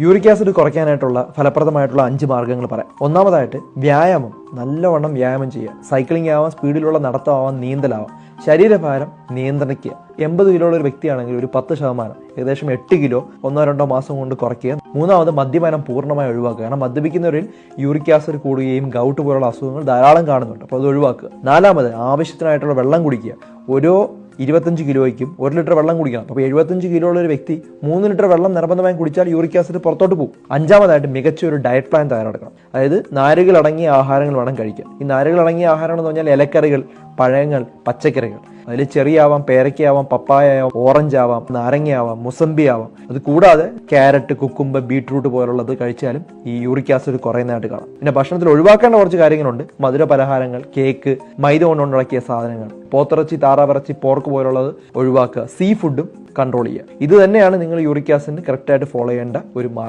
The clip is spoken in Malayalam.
യൂറിക് ആസിഡ് കുറയ്ക്കാനായിട്ടുള്ള ഫലപ്രദമായിട്ടുള്ള അഞ്ച് മാർഗങ്ങൾ പറയാം. ഒന്നാമതായിട്ട് വ്യായാമം. നല്ലവണ്ണം വ്യായാമം ചെയ്യുക. സൈക്ലിംഗ് ആവാം സ്പീഡിലുള്ള നടത്തമാവാം നീന്തലാവാം. ശരീരഭാരം നിയന്ത്രിക്കുക. എൺപത് കിലോ ഉള്ള ഒരു വ്യക്തിയാണെങ്കിൽ ഒരു പത്ത് ശതമാനം ഏകദേശം എട്ട് കിലോ ഒന്നോ രണ്ടോ മാസം കൊണ്ട് കുറയ്ക്കുക. മൂന്നാമത് മദ്യപാനം പൂർണമായി ഒഴിവാക്കുക. കാരണം മദ്യപിക്കുന്നവരിൽ യൂറിക് ആസിഡ് കൂടുകയും ഗൗട്ട് പോലുള്ള അസുഖങ്ങൾ ധാരാളം കാണുന്നുണ്ട്. അപ്പോൾ അത് ഒഴിവാക്കുക. നാലാമത് ആവശ്യത്തിനായിട്ടുള്ള വെള്ളം കുടിക്കുക. ഓരോ ഇരുപത്തഞ്ച് കിലോയ്ക്കും ഒരു ലിറ്റർ വെള്ളം കുടിക്കണം. അപ്പോൾ എഴുപത്തഞ്ച് കിലോ ഉള്ള ഒരു വ്യക്തി മൂന്ന് ലിറ്റർ വെള്ളം നിർബന്ധമായും കുടിച്ചാൽ യൂറിക് ആസിഡ് പുറത്തോട്ട് പോകും. അഞ്ചാമതായിട്ട് മികച്ച ഒരു ഡയറ്റ് പ്ലാൻ തയ്യാറെടുക്കണം. അതായത് നാരുകൾ അടങ്ങിയ ആഹാരങ്ങൾ വേണം കഴിക്കാൻ. ഈ നാരുകൾ അടങ്ങിയ ആഹാരങ്ങൾ എന്ന് പറഞ്ഞാൽ ഇലക്കറികൾ പഴങ്ങൾ പച്ചക്കറികൾ. അതിൽ ചെറിയാവാം പേരക്കയാവാം പപ്പായ ആവാം ഓറഞ്ച് ആവാം നാരങ്ങയാവാം മുസമ്പി ആവാം അത് കൂടാതെ ക്യാരറ്റ് കുക്കുമ്പ് ബീട്രൂട്ട് പോലുള്ളത് കഴിച്ചാലും ഈ യൂറിക് ആസിഡ് കുറയുന്നതായിട്ട് കാണാം. പിന്നെ ഭക്ഷണത്തിൽ ഒഴിവാക്കേണ്ട കുറച്ച് കാര്യങ്ങളുണ്ട്. മധുര പലഹാരങ്ങൾ കേക്ക് മൈദ കൊണ്ടുണ്ടാക്കിയ സാധനങ്ങൾ പോത്തിറച്ചി താറാവിറച്ചി പോർക്ക് പോലുള്ളത് ഒഴിവാക്കുക സീ ഫുഡും കൺട്രോൾ ചെയ്യുക. ഇത് തന്നെയാണ് നിങ്ങൾ യൂറിക് ആസിഡിന് കറക്റ്റായിട്ട് ഫോളോ ചെയ്യേണ്ട ഒരു മാർഗം